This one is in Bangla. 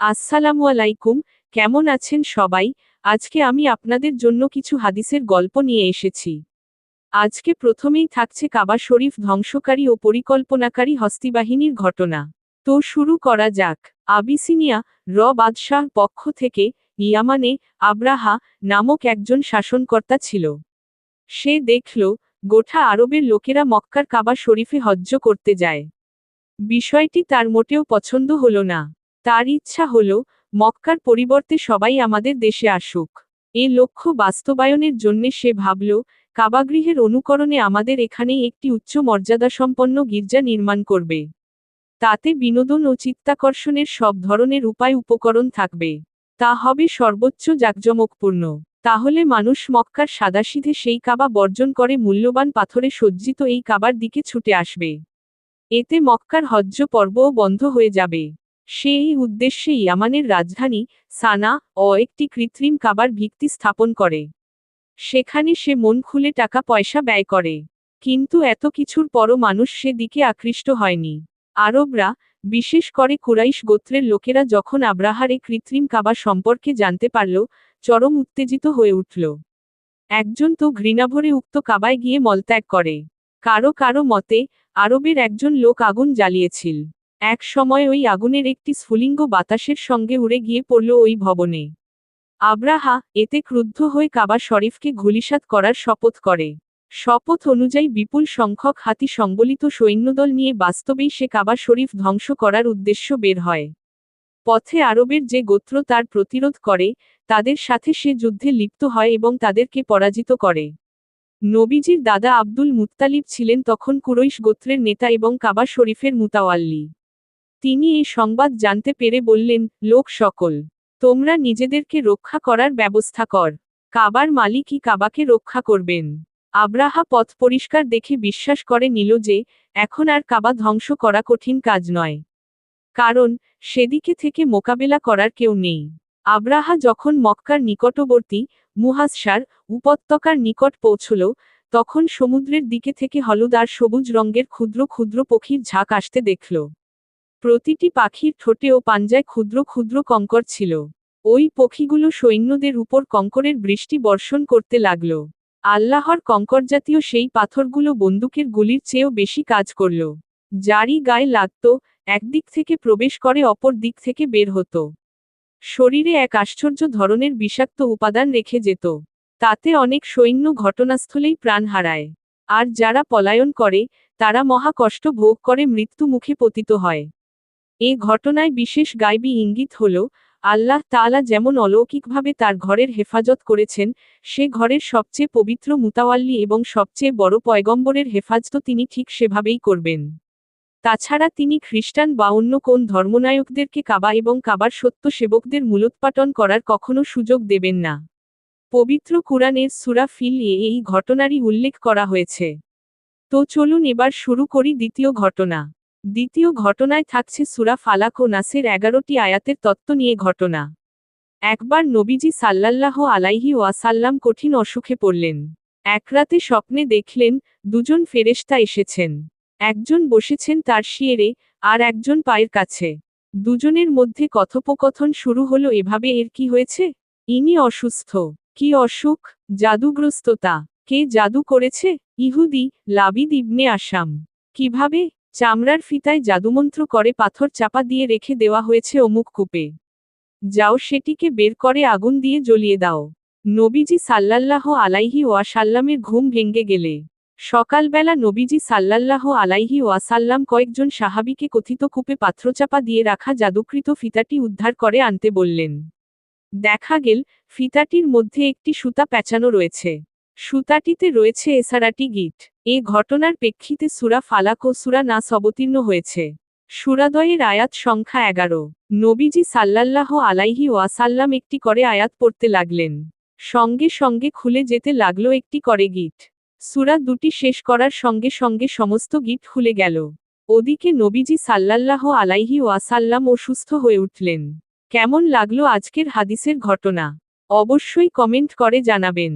আসসালামু আলাইকুম, কেমন আছেন সবাই? আজকে আমি আপনাদের জন্য কিছু হাদিসের গল্প নিয়ে এসেছি। আজকে প্রথমেই থাকছে কাবা শরীফ ধ্বংসকারী ও পরিকল্পনাকারী হস্তিবাহিনীর ঘটনা। তো শুরু করা যাক। আবিসিনিয়া, র বাদশাহ পক্ষ থেকে ইয়ামানে আব্রাহা নামক একজন শাসনকর্তা ছিল। সে দেখল গোঠা আরবের লোকেরা মক্কার কাবা শরীফে হজ্জ করতে যায়। বিষয়টি তার মোটেও পছন্দ হল না। তার ইচ্ছা হল, মক্কার পরিবর্তে সবাই আমাদের দেশে আসুক। এ লক্ষ্য বাস্তবায়নের জন্যে সে ভাবল, কাবাগৃহের অনুকরণে আমাদের এখানেই একটি উচ্চ মর্যাদাসম্পন্ন গির্জা নির্মাণ করবে। তাতে বিনোদন ও চিত্তাকর্ষণের সব ধরনের উপায় উপকরণ থাকবে। তা হবে সর্বোচ্চ জাকজমকপূর্ণ। তাহলে মানুষ মক্কার সাদাসিধে সেই কাবা বর্জন করে মূল্যবান পাথরে সজ্জিত এই কাবার দিকে ছুটে আসবে। এতে মক্কার হজ্জ পর্বও বন্ধ হয়ে যাবে। সে এই উদ্দেশ্যে ইয়ামানের রাজধানী সানা ও একটি কৃত্রিম কাবার ভিত্তি স্থাপন করে। সেখানে সে মন খুলে টাকা পয়সা ব্যয় করে। কিন্তু এত কিছুর পরও মানুষ সে দিকে আকৃষ্ট হয়নি। আরবরা, বিশেষ করে কুরাইশ গোত্রের লোকেরা যখন আব্রাহার কৃত্রিম কাবা সম্পর্কে জানতে পারল, চরম উত্তেজিত হয়ে উঠল। একজন তো ঘৃণাভরে উক্ত কাবায় গিয়ে মলত্যাগ করে। কারও কারও মতে, আরবের একজন লোক আগুন জ্বালিয়েছিল। এক সময় ওই আগুনের একটি স্ফুলিঙ্গ বাতাসের সঙ্গে উড়ে গিয়ে পড়ল ওই ভবনে। আব্রাহা এতে ক্রুদ্ধ হয়ে কাবা শরীফকে ঘুলিসাত করার শপথ করে। শপথ অনুযায়ী বিপুল সংখ্যক হাতি সংবলিত সৈন্যদল নিয়ে বাস্তবেই সে কাবা শরীফ ধ্বংস করার উদ্দেশ্য বের হয়। পথে আরবের যে গোত্র তার প্রতিরোধ করে, তাদের সাথে সে যুদ্ধে লিপ্ত হয় এবং তাদেরকে পরাজিত করে। নবীজির দাদা আব্দুল মুত্তালিব ছিলেন তখন কুরৈশ গোত্রের নেতা এবং কাবা শরীফের মুতাওয়াল্লি। তিনি এই সংবাদ জানতে পেরে বললেন, লোক সকল, তোমরা নিজেদেরকে রক্ষা করার ব্যবস্থা কর। কাবার মালিকই কাবাকে রক্ষা করবেন। আব্রাহা পথ পরিষ্কার দেখে বিশ্বাস করে নিল যে, এখন আর কাবা ধ্বংস করা কঠিন কাজ নয়। কারণ, সেদিকে থেকে মোকাবেলা করার কেউ নেই। আব্রাহা যখন মক্কার নিকটবর্তী মুহাসসার উপত্যকার নিকট পৌঁছল, তখন সমুদ্রের দিকে থেকে হলুদ আর সবুজ রঙের ক্ষুদ্র ক্ষুদ্র পক্ষীর ঝাঁক আসতে দেখল। প্রতিটি পাখির ঠোঁটে ও পাঞ্জায় ক্ষুদ্র ক্ষুদ্র কঙ্কর ছিল। ওই পক্ষীগুলো সৈন্যদের উপর কঙ্করের বৃষ্টি বর্ষণ করতে লাগল। আল্লাহর কঙ্করজাতীয় সেই পাথরগুলো বন্দুকের গুলির চেয়েও বেশি কাজ করল। যারই গায়ে লাগত, একদিক থেকে প্রবেশ করে অপর দিক থেকে বের হতো। শরীরে এক আশ্চর্য ধরনের বিষাক্ত উপাদান রেখে যেত। তাতে অনেক সৈন্য ঘটনাস্থলেই প্রাণ হারায়। আর যারা পলায়ন করে, তারা মহা কষ্ট ভোগ করে মৃত্যু মুখে পতিত হয়। এ ঘটনায় বিশেষ গাইবী ইঙ্গিত হল, আল্লাহ তাআলা যেমন অলৌকিকভাবে তার ঘরের হেফাজত করেছেন, সে ঘরের সবচেয়ে পবিত্র মুতাওয়াল্লি এবং সবচেয়ে বড় পয়গম্বরের হেফাজত তিনি ঠিক সেভাবেই করবেন। তাছাড়া তিনি খ্রিস্টান বা অন্য কোন ধর্মনায়কদেরকে কাবা এবং কাবার সত্য সেবকদের মূলোৎপাটন করার কখনো সুযোগ দেবেন না। পবিত্র কুরআনের সুরা ফিল এই ঘটনারই উল্লেখ করা হয়েছে। তো চলুন এবার শুরু করি দ্বিতীয় ঘটনা। দ্বিতীয় ঘটনায় থাকছে সুরা ফালাক ও নাসের এগারোটি আয়াতের তত্ত্ব নিয়ে ঘটনা। একবার নবীজি সাল্লাল্লাহ আলাইহি ওয়াসাল্লাম কঠিন অসুখে পড়লেন। এক রাতে স্বপ্নে দেখলেন, দুজন ফেরেশতা এসেছেন। একজন বসেছেন তার শিয়েরে, আর একজন পায়ের কাছে। দুজনের মধ্যে কথোপকথন শুরু হলো, এভাবে এর কি হয়েছে? ইনি অসুস্থ। কি অসুখ? জাদুগ্রস্ততা। কে জাদু করেছে? ইহুদি, লাবিদ ইবনে আসাম। কীভাবে চামড়ার ফিতায় জাদুমন্ত্র করে পাথর চাপা দিয়ে রেখে দেওয়া হয়েছে অমুক কূপে। যাও সেটিকে বের করে আগুন দিয়ে জ্বলিয়ে দাও। নবীজি সাল্লাল্লাহ আলাইহি ওয়াসাল্লামের ঘুম ভেঙ্গে গেলে। সকালবেলা নবীজি সাল্লাল্লাহ আলাইহি ওয়াসাল্লাম কয়েকজন সাহাবিকে কথিত কূপে পাত্রচাপা দিয়ে রাখা জাদুকৃত ফিতাটি উদ্ধার করে আনতে বললেন। দেখা গেল, ফিতাটির মধ্যে একটি সুতা পেঁচানো রয়েছে। সুতাটিতে রয়েছে এসারাটি গিট। এ ঘটনার প্রেক্ষিতে সুরা ফালাক ও সুরা নাস অবতীর্ণ হয়েছে। সুরাদয়ের আয়াত সংখ্যা এগারো। নবীজি সাল্লাল্লাহ আলাইহি ওয়াসাল্লাম একটি করে আয়াত পড়তে লাগলেন। সঙ্গে সঙ্গে খুলে যেতে লাগল একটি করে গিট। সুরা দুটি শেষ করার সঙ্গে সঙ্গে সমস্ত গিট খুলে গেল। ওদিকে নবীজি সাল্লাল্লাহ আলাইহি ওয়াসাল্লাম অসুস্থ হয়ে উঠলেন। কেমন লাগল আজকের হাদিসের ঘটনা? অবশ্যই কমেন্ট করে জানাবেন।